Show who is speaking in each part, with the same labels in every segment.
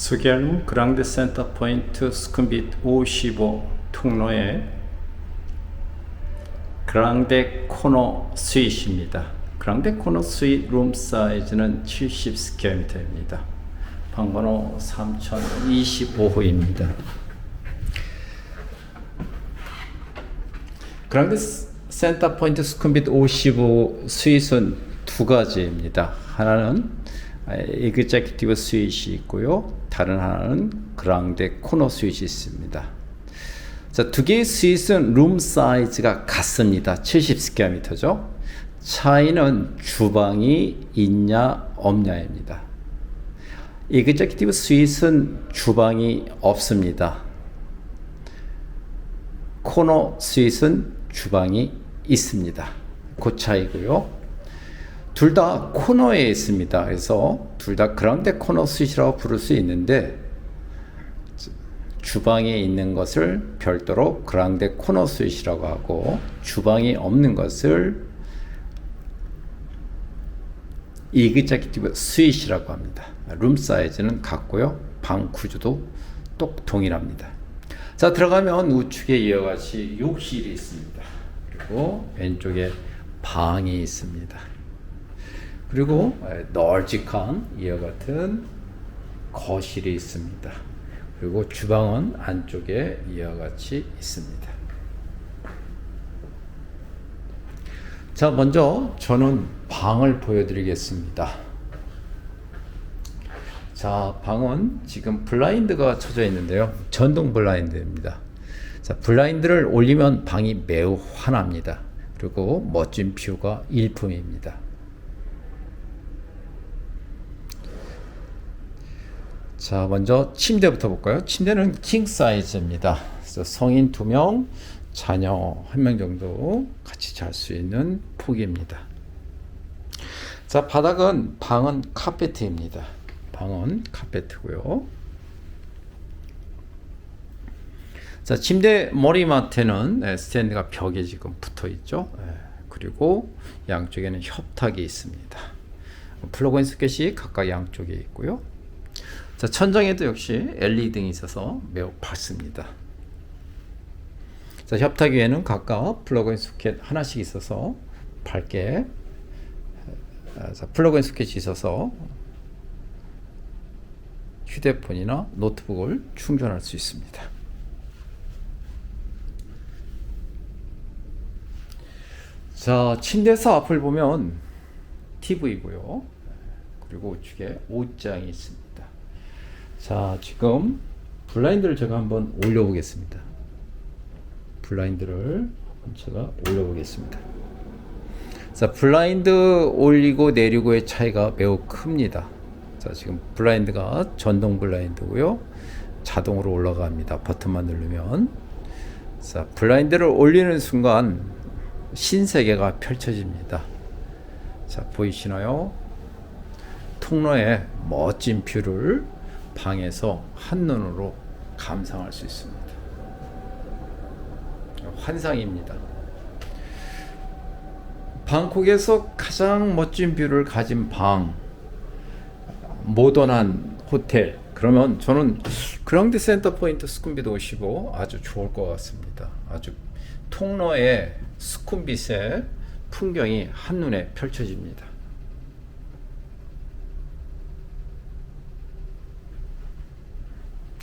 Speaker 1: 수결 그랑데 센터 포인트 스쿰빗 55 통로에 그랑데 코너 스윗입니다. 그랑데 코너 스윗 룸 사이즈는 70스퀘어미터입니다. 방번호 3025호입니다. 그랑데 센터 포인트 스쿰빗 55 스윗은 두 가지입니다. 하나는 에그제큐티브 스윗이 있고요. 다른 하나는 그랑데 코너 스윗이 있습니다. 자, 두 개의 스윗은 룸 사이즈가 같습니다. 70스퀘어미터죠. 차이는 주방이 있냐 없냐입니다. 에그제큐티브 스윗은 주방이 없습니다. 코너 스윗은 주방이 있습니다. 그 차이고요. 둘 다 코너에 있습니다. 그래서 둘 다 그라운드 코너 스윗이라고 부를 수 있는데 주방에 있는 것을 별도로 그라운드 코너 스윗이라고 하고 주방이 없는 것을 이그제큐티브 스윗이라고 합니다. 룸 사이즈는 같고요. 방 구조도 똑 동일합니다. 자 들어가면 우측에 이와 같이 욕실이 있습니다. 그리고 왼쪽에 방이 있습니다. 그리고 널찍한 이와 같은 거실이 있습니다. 그리고 주방은 안쪽에 이와 같이 있습니다. 자, 먼저 저는 방을 보여드리겠습니다. 자, 방은 지금 블라인드가 쳐져 있는데요. 전동 블라인드입니다. 자, 블라인드를 올리면 방이 매우 환합니다. 그리고 멋진 뷰가 일품입니다. 자, 먼저 침대부터 볼까요? 침대는 킹 사이즈입니다. 그래서 성인 두 명, 자녀 한명 정도 같이 잘 수 있는 폭입니다. 자, 바닥은 방은 카페트입니다. 방은 카페트고요. 자, 침대 머리맡에는 네, 스탠드가 벽에 지금 붙어 있죠. 네, 그리고 양쪽에는 협탁이 있습니다. 플러그인 소켓이 각각 양쪽에 있고요. 자, 천장에도 역시 LED 등이 있어서 매우 밝습니다. 자, 협탁 위에는 각각 플러그인 소켓 하나씩 있어서 밝게 자, 플러그인 소켓이 있어서 휴대폰이나 노트북을 충전할 수 있습니다. 자, 침대에서 앞을 보면 TV고요. 그리고 우측에 옷장이 있습니다. 자, 지금 블라인드를 제가 한번 올려보겠습니다. 블라인드를 제가 올려보겠습니다. 자, 블라인드 올리고 내리고의 차이가 매우 큽니다. 자, 지금 블라인드가 전동 블라인드고요. 자동으로 올라갑니다. 버튼만 누르면. 자, 블라인드를 올리는 순간 신세계가 펼쳐집니다. 자, 보이시나요? 통로에 멋진 뷰를 방에서 한눈으로 감상할 수 있습니다. 환상입니다. 방콕에서 가장 멋진 뷰를 가진 방, 모던한 호텔, 그러면 저는 그랑드 센터 포인트 스쿰빗 55 아주 좋을 것 같습니다. 아주 통로에 스쿰빗의 풍경이 한눈에 펼쳐집니다.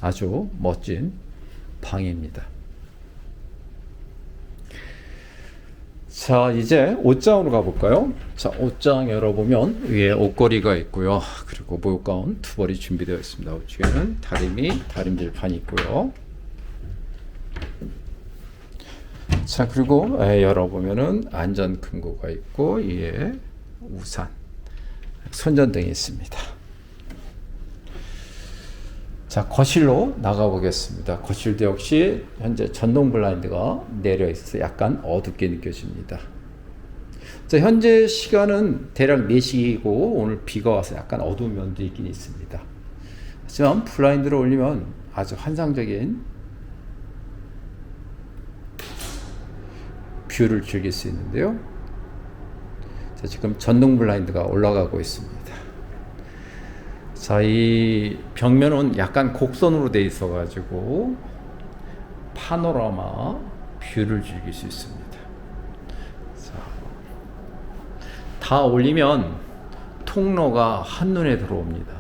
Speaker 1: 아주 멋진 방입니다. 자, 이제 옷장으로 가볼까요? 자, 옷장 열어보면 위에 옷걸이가 있고요. 그리고 목욕가운 두 벌이 준비되어 있습니다. 우측에는 다리미, 다림질판이 있고요. 자, 그리고 열어보면은 안전 금고가 있고, 위에 우산, 손전등이 있습니다. 자, 거실로 나가보겠습니다. 거실도 역시 현재 전동 블라인드가 내려 있어서 약간 어둡게 느껴집니다. 자, 현재 시간은 대략 4시이고 오늘 비가 와서 약간 어두운 면도 있긴 있습니다. 하지만 블라인드를 올리면 아주 환상적인 뷰를 즐길 수 있는데요. 자, 지금 전동 블라인드가 올라가고 있습니다. 자, 이 벽면은 약간 곡선으로 돼 있어 가지고 파노라마 뷰를 즐길 수 있습니다. 자, 다 올리면 통로가 한눈에 들어옵니다.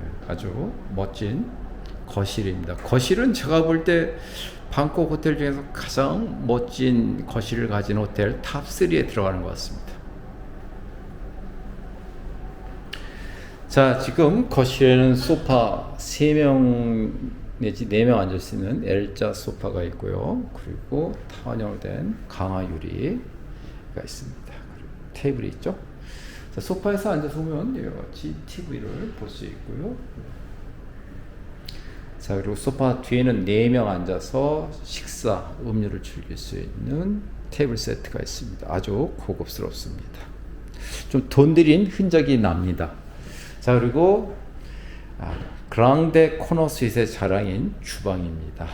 Speaker 1: 네, 아주 멋진 거실입니다. 거실은 제가 볼 때 방콕 호텔 중에서 가장 멋진 거실을 가진 호텔 탑 3에 들어가는 것 같습니다. 자, 지금 거실에는 소파 3명 내지 4명 앉을 수 있는 L자 소파가 있고요. 그리고 타원형으로 된 강화 유리가 있습니다. 그리고 테이블이 있죠. 자, 소파에서 앉아서 보면 여러 가지 TV를 볼 수 있고요. 자, 그리고 소파 뒤에는 4명 앉아서 식사, 음료를 즐길 수 있는 테이블 세트가 있습니다. 아주 고급스럽습니다. 좀 돈 들인 흔적이 납니다. 자, 그리고 아, 그랑데 코너 스윗의 자랑인 주방입니다.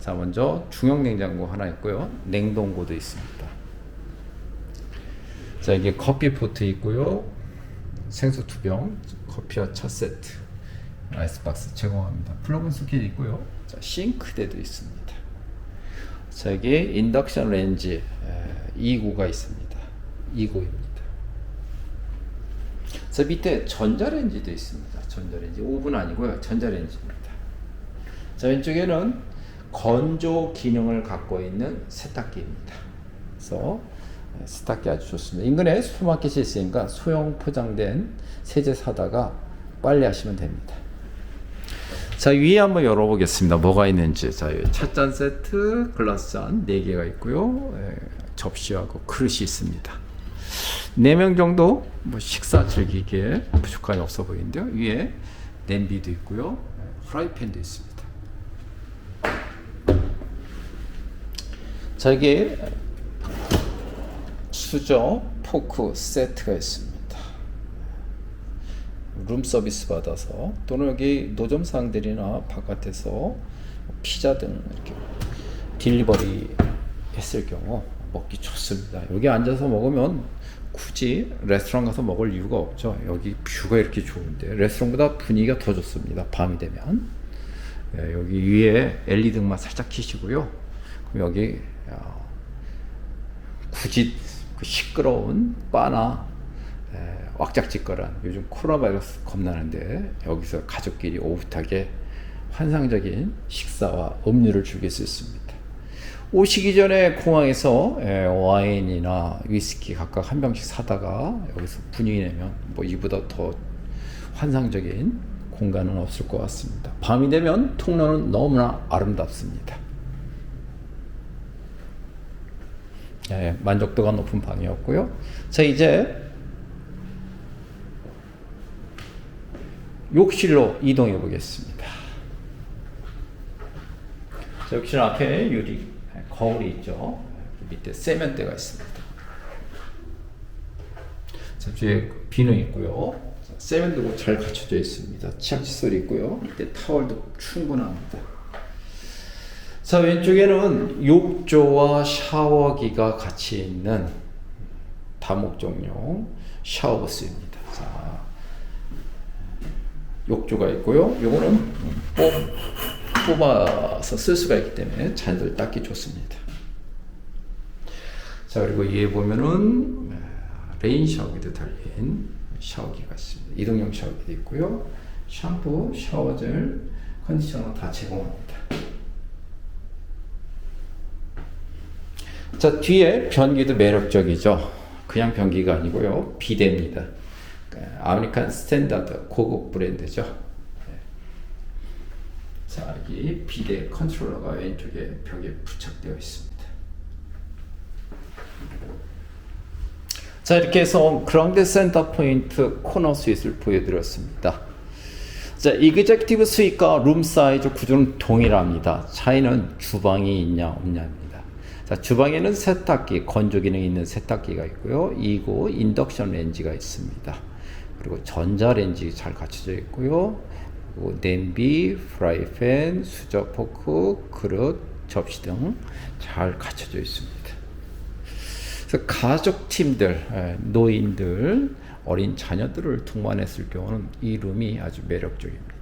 Speaker 1: 자, 먼저 중형 냉장고 하나 있고요. 냉동고도 있습니다. 자, 이게 커피 포트 있고요. 생수 두 병, 커피와 차 세트, 아이스박스 제공합니다. 플러그인 소켓 있고요. 자, 싱크대도 있습니다. 자, 여기 인덕션 렌지 2구가 있습니다. 2구입니다. 자, 밑에 전자레인지도 있습니다. 전자레인지. 오븐 아니고요. 전자레인지입니다. 자, 왼쪽에는 건조 기능을 갖고 있는 세탁기입니다. 그래서 세탁기 아주 좋습니다. 인근에 슈퍼마켓이 있으니까 소형 포장된 세제 사다가 빨래하시면 됩니다. 자 위에 한번 열어보겠습니다. 뭐가 있는지 자 찻잔 세트, 글라스 잔 4개가 있고요. 예, 접시하고 그릇이 있습니다. 4명 정도 뭐 식사 즐기기에 부족함이 없어 보이는데요. 위에 냄비도 있고요. 예, 프라이팬도 있습니다. 자 여기 수저, 포크 세트가 있습니다. 룸 서비스 받아서 또는 여기 노점상들이나 바깥에서 피자 등 이렇게 딜리버리 했을 경우 먹기 좋습니다. 여기 앉아서 먹으면 굳이 레스토랑 가서 먹을 이유가 없죠. 여기 뷰가 이렇게 좋은데 레스토랑보다 분위기가 더 좋습니다. 밤이 되면 예, 여기 위에 LED 등만 살짝 켜시고요. 그럼 여기 어, 굳이 그 시끄러운 바나 에, 왁작지껄한 요즘 코로나 바이러스 겁나는데 여기서 가족끼리 오붓하게 환상적인 식사와 음료를 즐길 수 있습니다. 오시기 전에 공항에서 에, 와인이나 위스키 각각 한 병씩 사다가 여기서 분위기 내면 뭐 이보다 더 환상적인 공간은 없을 것 같습니다. 밤이 되면 통로는 너무나 아름답습니다. 예, 만족도가 높은 방이었고요. 자 이제 욕실로 이동해 보겠습니다. 자, 욕실 앞에 유리 거울이 있죠. 밑에 세면대가 있습니다. 자, 뒤에 비누 있고요. 자, 세면대도 잘 갖춰져 있습니다. 치약 칫솔 있고요. 밑에 타월도 충분합니다. 자 왼쪽에는 욕조와 샤워기가 같이 있는 다목적용 샤워부스입니다. 자 욕조가 있고요. 요거는 뽑, 뽑아서 쓸 수가 있기 때문에 잔들 닦기 좋습니다. 자 그리고 위에 보면은 레인 샤워기도 달린 샤워기가 있습니다. 이동형 샤워기도 있고요. 샴푸, 샤워젤, 컨디셔너 다 제공합니다. 자 뒤에 변기도 매력적이죠. 그냥 변기가 아니고요. 비대입니다. 아메리칸 스탠다드 고급 브랜드죠. 네. 자 여기 비대 컨트롤러가 왼쪽에 벽에 부착되어 있습니다. 자 이렇게 해서 그랑데 센터 포인트 코너 스윗을 보여드렸습니다. 자, 이그젝티브 스윗과 룸 사이즈 구조는 동일합니다. 차이는 주방이 있냐 없냐입니다. 자, 주방에는 세탁기, 건조 기능이 있는 세탁기가 있고요. 이고 인덕션 렌지가 있습니다. 그리고 전자레인지 잘 갖춰져 있고요. 그리고 냄비, 프라이팬, 수저, 포크, 그릇, 접시 등 잘 갖춰져 있습니다. 그래서 가족 팀들, 노인들, 어린 자녀들을 동반했을 경우는 이 룸이 아주 매력적입니다.